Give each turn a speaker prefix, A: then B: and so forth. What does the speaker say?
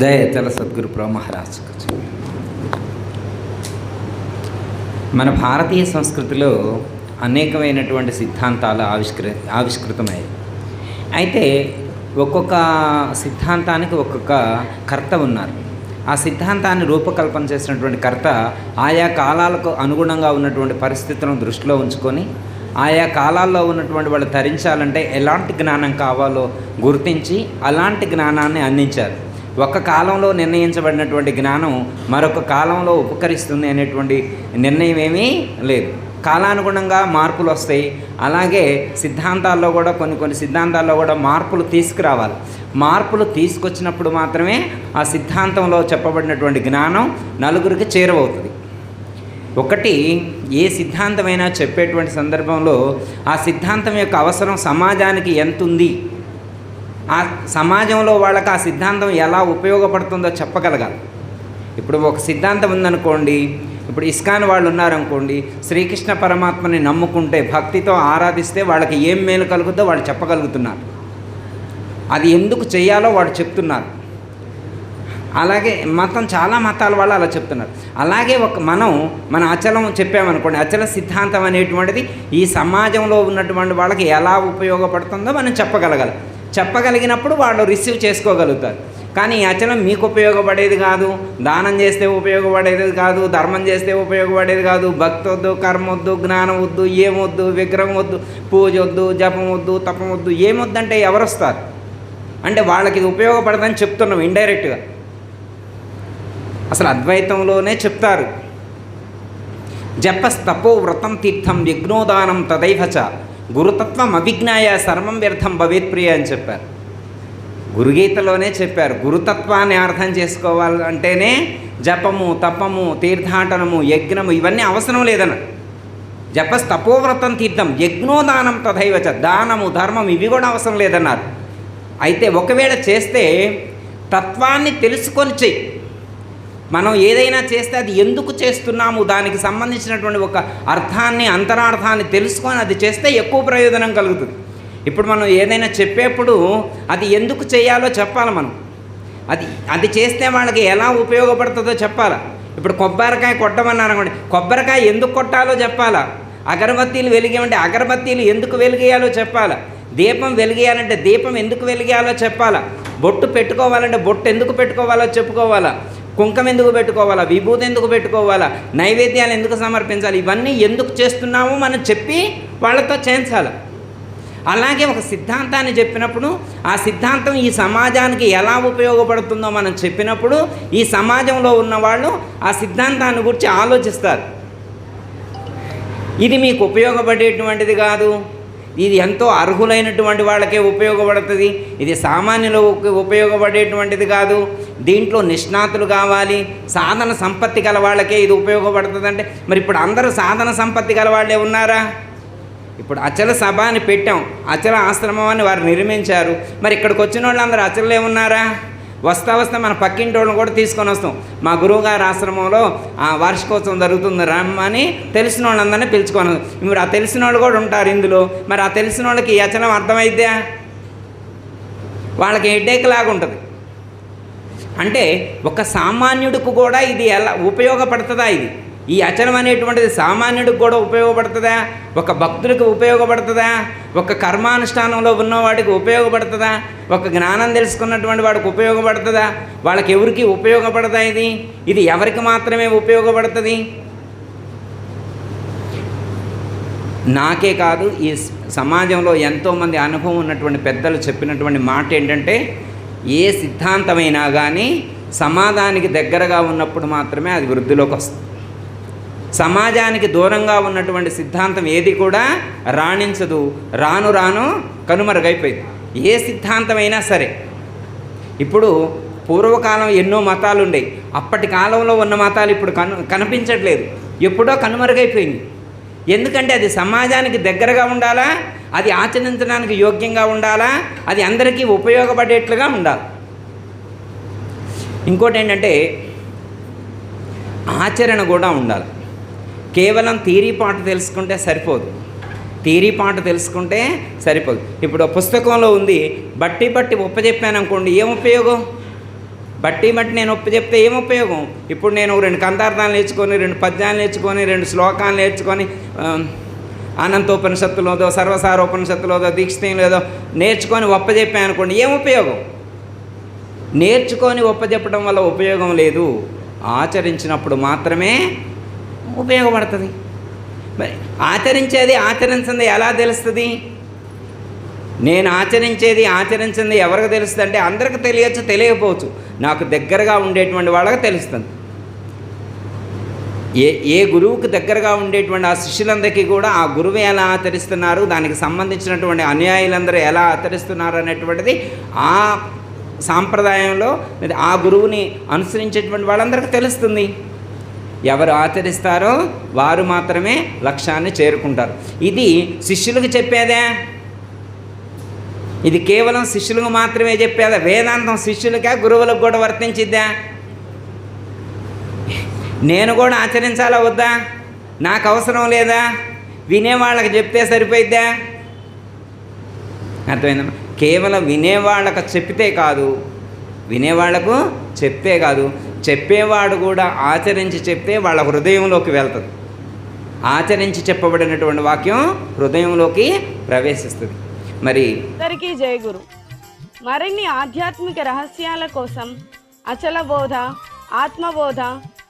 A: దయతల సద్గురు ప్రభు మహారాజ్ మన భారతీయ సంస్కృతిలో అనేకమైనటువంటి సిద్ధాంతాలు ఆవిష్కృ ఆవిష్కృతమయ్యాయి అయితే ఒక్కొక్క సిద్ధాంతానికి ఒక్కొక్క కర్త ఉన్నారు. ఆ సిద్ధాంతాన్ని రూపకల్పన చేసినటువంటి కర్త ఆయా కాలాలకు అనుగుణంగా ఉన్నటువంటి పరిస్థితులను దృష్టిలో ఉంచుకొని ఆయా కాలాల్లో ఉన్నటువంటి వాళ్ళు తరించాలంటే ఎలాంటి జ్ఞానం కావాలో గుర్తించి అలాంటి జ్ఞానాన్ని అందించారు. ఒక కాలంలో నిర్ణయించబడినటువంటి జ్ఞానం మరొక కాలంలో ఉపకరిస్తుంది అనేటువంటి నిర్ణయం ఏమీ లేదు. కాలానుగుణంగా మార్పులు వస్తాయి. అలాగే సిద్ధాంతాల్లో కూడా కొన్ని కొన్ని సిద్ధాంతాల్లో కూడా మార్పులు తీసుకురావాలి. మార్పులు తీసుకొచ్చినప్పుడు మాత్రమే ఆ సిద్ధాంతంలో చెప్పబడినటువంటి జ్ఞానం నలుగురికి చేరువవుతుంది. ఒకటి ఏ సిద్ధాంతమైనా చెప్పేటువంటి సందర్భంలో ఆ సిద్ధాంతం యొక్క అవసరం సమాజానికి ఎంత ఉంది ఆ సమాజంలో వాళ్ళకి ఆ సిద్ధాంతం ఎలా ఉపయోగపడుతుందో చెప్పగలగాలి. ఇప్పుడు ఒక సిద్ధాంతం ఉందనుకోండి ఇప్పుడు ఇస్కాన్ వాళ్ళు ఉన్నారనుకోండి శ్రీకృష్ణ పరమాత్మని నమ్ముకుంటే భక్తితో ఆరాధిస్తే వాళ్ళకి ఏం మేలు కలుగుతుందో వాళ్ళు చెప్పగలుగుతున్నారు. అది ఎందుకు చేయాలో వాళ్ళు చెప్తున్నారు. అలాగే మతం చాలా మతాల వాళ్ళు అలా చెప్తున్నారు. అలాగే ఒక మనం మన అచలం చెప్పామనుకోండి అచల సిద్ధాంతం అనేటువంటిది ఈ సమాజంలో ఉన్నటువంటి వాళ్ళకి ఎలా ఉపయోగపడుతుందో మనం చెప్పగలగాలి. చెప్పగలిగినప్పుడు వాళ్ళు రిసీవ్ చేసుకోగలుగుతారు. కానీ ఈ అచలం మీకు ఉపయోగపడేది కాదు దానం చేస్తే ఉపయోగపడేది కాదు ధర్మం చేస్తే ఉపయోగపడేది కాదు భక్తి వద్దు కర్మ వద్దు జ్ఞానం వద్దు ఏమొద్దు విగ్రహం వద్దు పూజ వద్దు జపం వద్దు తపం వద్దు ఏమొద్దంటే ఎవరు వస్తారు అంటే వాళ్ళకి ఇది ఉపయోగపడదని చెప్తున్నాం ఇండైరెక్ట్గా. అసలు అద్వైతంలోనే చెప్తారు. జపస్తపో వ్రతం తీర్థం యజ్ఞోదానం తదైవచ గురుతత్వం అభిజ్ఞాయ సర్వం వ్యర్థం భవేత్ ప్రియ అని చెప్పారు. గురుగీతలోనే చెప్పారు గురుతత్వాన్ని అర్థం చేసుకోవాలంటేనే జపము తపము తీర్థాటనము యజ్ఞము ఇవన్నీ అవసరం లేదన్న జపస్ తపోవ్రతం తీర్థం యజ్ఞోదానం తథైవచ దానము ధర్మం ఇవి కూడా అవసరం లేదన్నారు. అయితే ఒకవేళ చేస్తే తత్వాన్ని తెలుసుకొని చెయ్యి మనం ఏదైనా చేస్తే అది ఎందుకు చేస్తున్నాము? దానికి సంబంధించినటువంటి ఒక అర్థాన్ని అంతరార్థాన్ని తెలుసుకొని అది చేస్తే ఎక్కువ ప్రయోజనం కలుగుతుంది. ఇప్పుడు మనం ఏదైనా చెప్పేప్పుడు అది ఎందుకు చేయాలో చెప్పాలి మనం. అది అది చేస్తే వాళ్ళకి ఎలా ఉపయోగపడుతుందో చెప్పాలా? ఇప్పుడు కొబ్బరికాయ కొట్టమన్నారు అనుకోండి కొబ్బరికాయ ఎందుకు కొట్టాలో చెప్పాలా? అగరబత్తీలు వెలిగేమంటే అగరబత్తీలు ఎందుకు వెలిగేయాలో చెప్పాలా? దీపం వెలిగేయాలంటే దీపం ఎందుకు వెలిగేయాలో చెప్పాలా? బొట్టు పెట్టుకోవాలంటే బొట్టు ఎందుకు పెట్టుకోవాలో చెప్పుకోవాలా? కుంకం ఎందుకు పెట్టుకోవాలా? విభూతి ఎందుకు పెట్టుకోవాలా? నైవేద్యాలు ఎందుకు సమర్పించాలి? ఇవన్నీ ఎందుకు చేస్తున్నామో మనం చెప్పి వాళ్ళతో చేయించాలి. అలాగే ఒక సిద్ధాంతాన్ని చెప్పినప్పుడు ఆ సిద్ధాంతం ఈ సమాజానికి ఎలా ఉపయోగపడుతుందో మనం చెప్పినప్పుడు ఈ సమాజంలో ఉన్నవాళ్ళు ఆ సిద్ధాంతాన్ని గురించి ఆలోచిస్తారు. ఇది మీకు ఉపయోగపడేటువంటిది కాదు. ఇది ఎంతో అర్హులైనటువంటి వాళ్ళకే ఉపయోగపడుతుంది. ఇది సామాన్యులకు ఉపయోగపడేటువంటిది కాదు. దీంట్లో నిష్ణాతులు కావాలి. సాధన సంపత్తి గల వాళ్ళకే ఇది ఉపయోగపడుతుందంటే మరి ఇప్పుడు అందరూ సాధన సంపత్తి గల వాళ్ళే ఉన్నారా? ఇప్పుడు అచల సభ అని పెట్టాం. అచల ఆశ్రమం అని వారు నిర్మించారు. మరి ఇక్కడికి వచ్చిన వాళ్ళందరూ అచలే ఉన్నారా? వస్తా వస్తా మన పక్కింటి వాళ్ళని కూడా తీసుకొని వస్తాం. మా గురువుగారి ఆశ్రమంలో ఆ వార్షికోత్సవం జరుగుతుంది రమ్మని తెలిసిన వాళ్ళందరినీ పిలుచుకొని వస్తాం. ఆ తెలిసిన వాళ్ళు కూడా ఉంటారు ఇందులో. మరి ఆ తెలిసిన వాళ్ళకి ఈ అచలం అర్థమైద్దా? వాళ్ళకి హెడ్ఏక్ లాగా ఉంటుంది అంటే ఒక సామాన్యుడికి కూడా ఇది ఎలా ఉపయోగపడుతుందా ఇది? ఈ అచనం అనేటువంటిది సామాన్యుడికి కూడా ఉపయోగపడుతుందా? ఒక భక్తుడికి ఉపయోగపడుతుందా? ఒక కర్మానుష్ఠానంలో ఉన్నవాడికి ఉపయోగపడుతుందా? ఒక జ్ఞానం తెలుసుకున్నటువంటి వాడికి ఉపయోగపడుతుందా? వాళ్ళకి ఎవరికి ఉపయోగపడదా ఇది? ఇది ఎవరికి మాత్రమే ఉపయోగపడుతుంది? నాకే కాదు ఈ సమాజంలో ఎంతోమంది అనుభవం ఉన్నటువంటి పెద్దలు చెప్పినటువంటి మాట ఏంటంటే ఏ సిద్ధాంతమైనా కానీ సమాజానికి దగ్గరగా ఉన్నప్పుడు మాత్రమే అది వృద్ధిలోకి వస్తుంది. సమాజానికి దూరంగా ఉన్నటువంటి సిద్ధాంతం ఏది కూడా రాణించదు. రాను రాను కనుమరుగైపోయింది. ఏ సిద్ధాంతమైనా సరే. ఇప్పుడు పూర్వకాలం ఎన్నో మతాలు ఉండేవి అప్పటి కాలంలో ఉన్న మతాలు ఇప్పుడు కను కనిపించట్లేదు. ఎప్పుడో కనుమరుగైపోయింది. ఎందుకంటే అది సమాజానికి దగ్గరగా ఉండాలా? అది ఆచరించడానికి యోగ్యంగా ఉండాలా? అది అందరికీ ఉపయోగపడేట్లుగా ఉండాలి. ఇంకోటి ఏంటంటే ఆచరణ కూడా ఉండాలి. కేవలం థీరీ పాట తెలుసుకుంటే సరిపోదు. థీరీ పాట తెలుసుకుంటే సరిపోదు. ఇప్పుడు పుస్తకంలో ఉంది బట్టి బట్టి ఒప్పచెప్పాను అనుకోండి ఏం ఉపయోగం? బట్టి బట్టి నేను ఒప్పు చెప్తే ఏం ఉపయోగం? ఇప్పుడు నేను రెండు కందార్థాలు నేర్చుకొని రెండు పద్యాలు నేర్చుకొని రెండు శ్లోకాలు నేర్చుకొని అనంతోపనిషత్తులోదో సర్వసారోపనిషత్తులోదో లేదో నేర్చుకొని ఒప్పజెప్పాను అనుకోండి ఏం ఉపయోగం? నేర్చుకొని ఒప్పజెప్పడం వల్ల ఉపయోగం లేదు. ఆచరించినప్పుడు మాత్రమే ఉపయోగపడుతుంది. మరి ఆచరించేది ఆచరించింది ఎలా తెలుస్తుంది? నేను ఆచరించేది ఆచరించింది ఎవరికి తెలుస్తుంది అంటే అందరికి తెలియచ్చు తెలియకపోవచ్చు. నాకు దగ్గరగా ఉండేటువంటి వాళ్ళకి తెలుస్తుంది. ఏ ఏ గురువుకు దగ్గరగా ఉండేటువంటి ఆ శిష్యులందరికీ కూడా ఆ గురువు ఎలా ఆచరిస్తున్నారు దానికి సంబంధించినటువంటి అనుయాయులందరూ ఎలా ఆచరిస్తున్నారు అనేటువంటిది ఆ సాంప్రదాయంలో ఆ గురువుని అనుసరించేటువంటి వాళ్ళందరికీ తెలుస్తుంది. ఎవరు ఆచరిస్తారో వారు మాత్రమే లక్ష్యాన్ని చేరుకుంటారు. ఇది శిష్యులకు చెప్పేదే. ఇది కేవలం శిష్యులకు మాత్రమే చెప్పేదా. వేదాంతం శిష్యులకే గురువులకు కూడా వర్తించిద్దా. నేను కూడా ఆచరించాలా వద్దా? నాకు అవసరం లేదా? వినేవాళ్ళకి చెప్తే సరిపోయిద్దా? అర్థమైందమ్మా? కేవలం వినేవాళ్ళకు చెప్తే కాదు వినేవాళ్ళకు చెప్తే కాదు చెప్పేవాడు కూడా ఆచరించి చెప్తే వాళ్ళ హృదయంలోకి వెళ్తుంది. ఆచరించి చెప్పబడినటువంటి వాక్యం హృదయంలోకి ప్రవేశిస్తుంది. మరి
B: అందరికీ జయగురు మరిన్ని ఆధ్యాత్మిక రహస్యాల కోసం అచల బోధ ఆత్మబోధ